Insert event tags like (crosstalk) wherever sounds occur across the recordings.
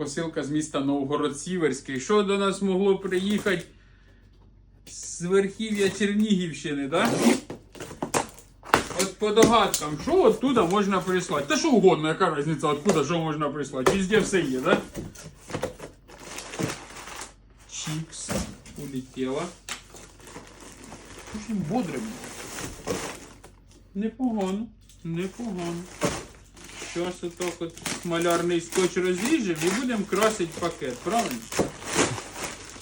посилка з міста Новгород-Сіверський. Що до нас могло приїхати з верхів'я Чернігівщини, да? От по догадкам, що оттуда можна прислати? Та що угодно, яка різниця, откуда що можна прислати? Везде все є, да? Чікс. Улетіла. Дуже бодрим. Непогано. Непогано. Зараз отак от малярний скотч розріжемо і будемо красити пакет, правильно?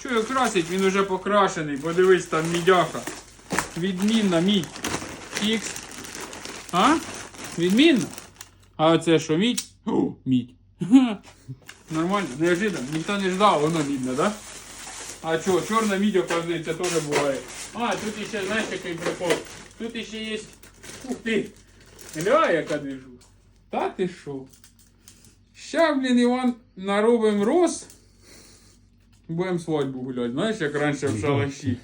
Що його красить, він уже покрашений, подивись там мідяха. Відмінна мідь. Ікс. А? Відмінна? А оце що, мідь? О, мідь. (laughs) Нормально, неожиданно. Ніхто не ждав, воно мідне, да? А що, чорна мідь, оказується, теж буває. А, тут ще, знаєш, який прикол. Тут ще є. Ух ти! Гля, яка движу. Та ти що? Ща, блін, Іван, наробимо роз. Будемо свадьбу гуляти, знаєш, як раніше в шалаші.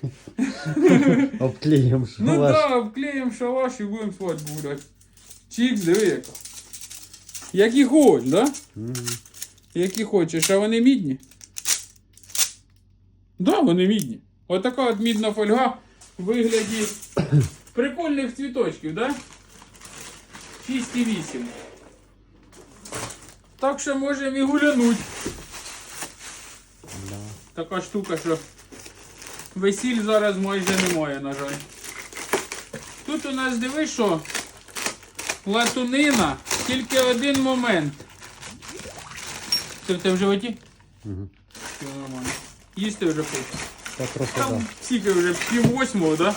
Обклеїм Ну шалаш. да, вклеїмо шалаш і будемо свадьбу гуляти. Чікс, диви яка. Які хоч, да? Які хочеш, а вони мідні? Да, вони мідні. Отака от мідна фольга в вигляді (coughs) прикольних цвіточків, да? 6,8. Так що можемо і гулянуть. Да. Така штука, що весіль зараз майже немає, на жаль. Тут у нас диви, що латунина, тільки один момент. Це в тебе в животі? Мгм. Все нормально. Їсти вже хочеш. Та трохи да. Там скільки вже пів восьмого, да?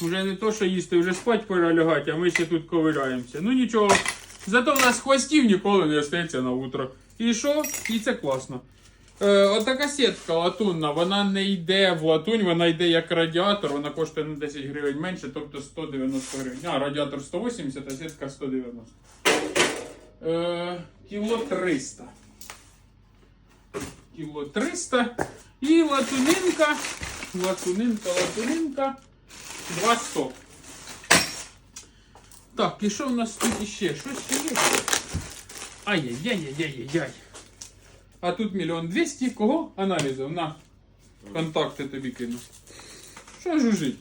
Вже не то, що їсти, вже спать пора лягати, а ми ще тут ковиряємося. Ну нічого. Зато в нас хвостів ніколи не остається на утро. І що? І це класно. Е, отака сітка латунна, вона не йде в латунь, вона йде як радіатор, вона коштує на 10 гривень менше, тобто 190 гривень. А, радіатор 180, а сітка 190. Е, кіло 300. Кіло 300. І латунинка. Латунинка, латунинка. 200. Так, і що в нас тут іще? Щось ще є? Ай-яй-яй-яй-яй-яй. А тут мільйон двісті. Кого? Аналізів. На. Контакти тобі кину. Що жужить?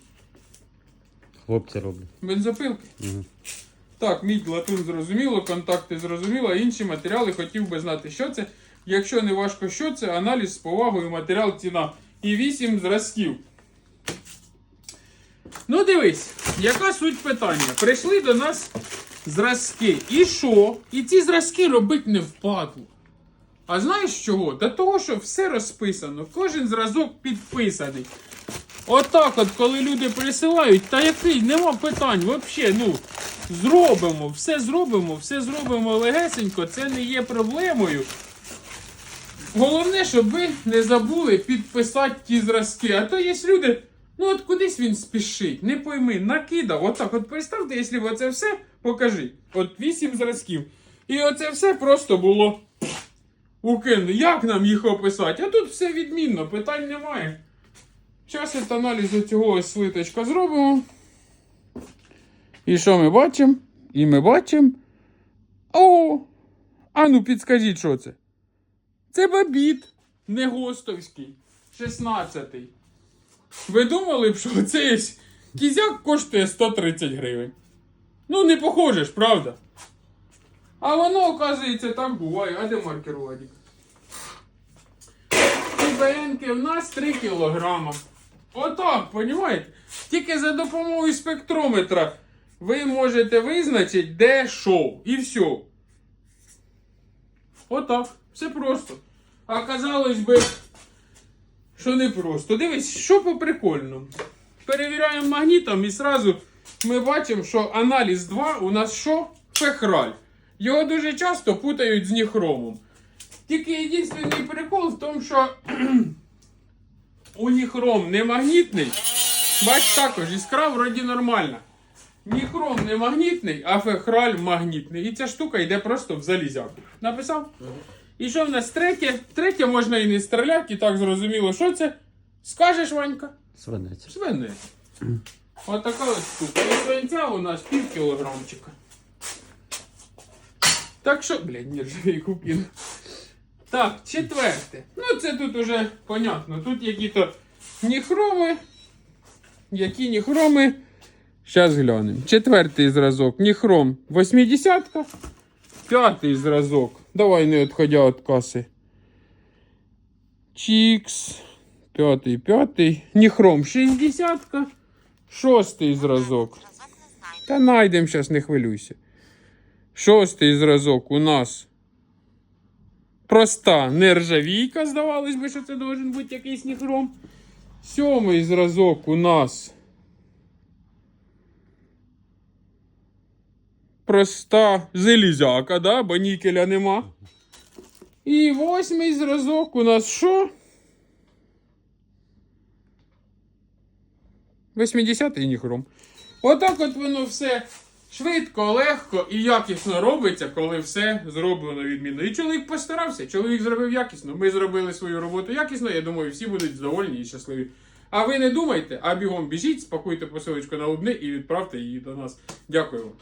Хлопці роблять. Бензопилки? Мгм. Так, мідь, латун зрозуміло, контакти зрозуміло, а інші матеріали хотів би знати, що це. Якщо не важко, що це, аналіз з повагою, матеріал, ціна. І 8 зразків. Ну, дивись, яка суть питання? Прийшли до нас зразки. І що? І ці зразки робить не впадло. А знаєш чого? До того, що все розписано, кожен зразок підписаний. Отак, от, коли люди присилають, та який, нема питань, взагалі, ну, зробимо, все зробимо, все зробимо легесенько, це не є проблемою. Головне, щоб ви не забули підписати ті зразки. А то є люди, ну от кудись він спішить, не пойми, накидав. Отак, от представте, якщо б оце все покажи. От вісім зразків. І оце все просто було укинено. Як нам їх описати? А тут все відмінно, питань немає. Зараз от аналізу цього ось слиточка зробимо. І що ми бачимо? І ми бачимо. О! А ну підскажіть, що це? Це бабіт, не гостовський, 16-й. Ви думали б, що цей кізяк коштує 130 гривень? Ну, не похоже ж, правда? А воно, оказується, так буває. А де маркер Владик? ІБНки в нас 3 кілограма. Отак, понімаєте? Тільки за допомогою спектрометра ви можете визначити, де що. І все. Отак. Все просто. А казалось би, що не просто. Дивись, що по прикольному. Перевіряємо магнітом і зразу ми бачимо, що аналіз 2 у нас що? Фехраль. Його дуже часто путають з ніхромом. Тільки єдиний прикол в тому, що (clears throat) уніхром не магнітний. Бач, також іскра вроді нормальна. Ніхром не магнітний, а фехраль магнітний. І ця штука йде просто в залізяку. Написав? І що в нас третє? Третє можна і не стріляти, і так зрозуміло, що це. Скажеш, Ванька? Свинець. Свинець. (clears throat) Отака от штука. І свинця у нас пів кілограмчика. Так що, блядь, нержавій купін. Так, четверте. Ну, це тут уже понятно. Тут які-то ніхроми. Які ніхроми. Зараз глянемо. Четвертий зразок. Ніхром 80 П'ятий зразок. Давай не відходя від каси. Чікс. П'ятий, п'ятий. Ніхром 60 Шостий зразок. Та найдем зараз, не хвилюйся. Шостий зразок у нас. Проста нержавійка, здавалось би, що це должен бути якийсь ніхром. Сьомий зразок у нас. Проста железяка, да? бо нікеля нема. І восьмий зразок у нас що? 80-й ніхром. Отак от воно все швидко, легко і якісно робиться, коли все зроблено відмінно. І чоловік постарався, чоловік зробив якісно. Ми зробили свою роботу якісно. Я думаю, всі будуть задоволені і щасливі. А ви не думайте, а бігом біжіть, спакуйте посилочку на одне і відправте її до нас. Дякую вам.